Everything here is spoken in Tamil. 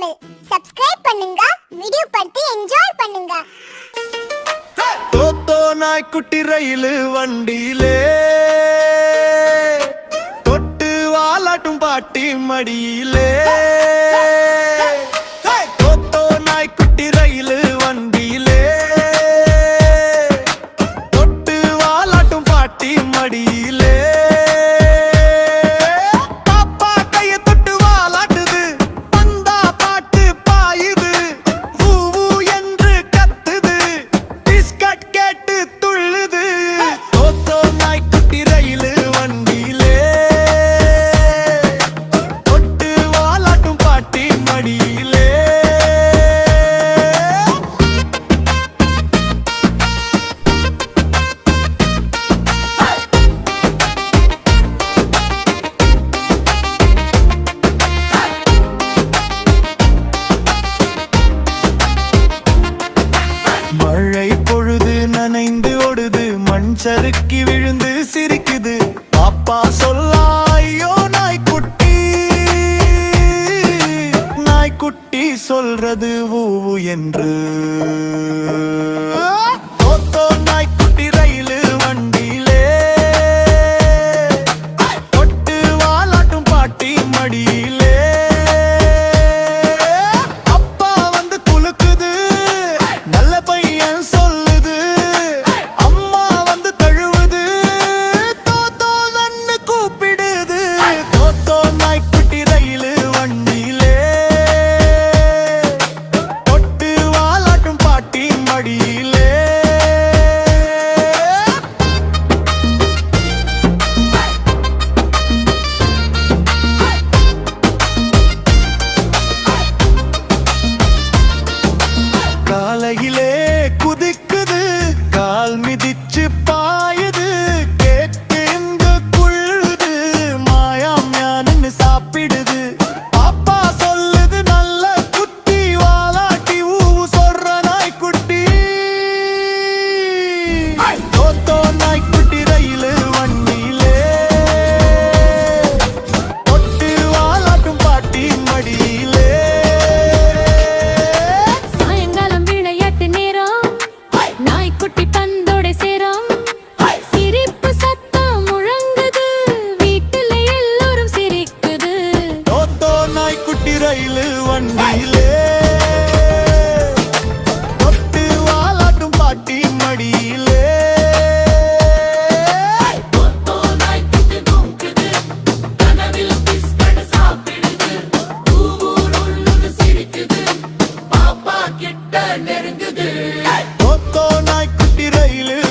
தமிழ் சப்ஸ்கிரைப் பண்ணுங்க. வீடியோ பார்த்து என்ஜாய் பண்ணுங்க. தோத்தோ நாய்க்குட்டி ரயில் வண்டியிலே. தொட்டு வாலாட்டும் பாட்டி மடியிலே. சறுக்கி விழுந்து சிரிக்குது. பாப்பா சொல்லா ஐயோ நாய்க்குட்டி. நாய்க்குட்டி சொல்றது ஊ என்று. ரயில் வண்டியிலே. தொட்டு வாலாட்டும் பாட்டி மடியிலே. நெருங்குது. நாய்க்குட்டி ரயிலு.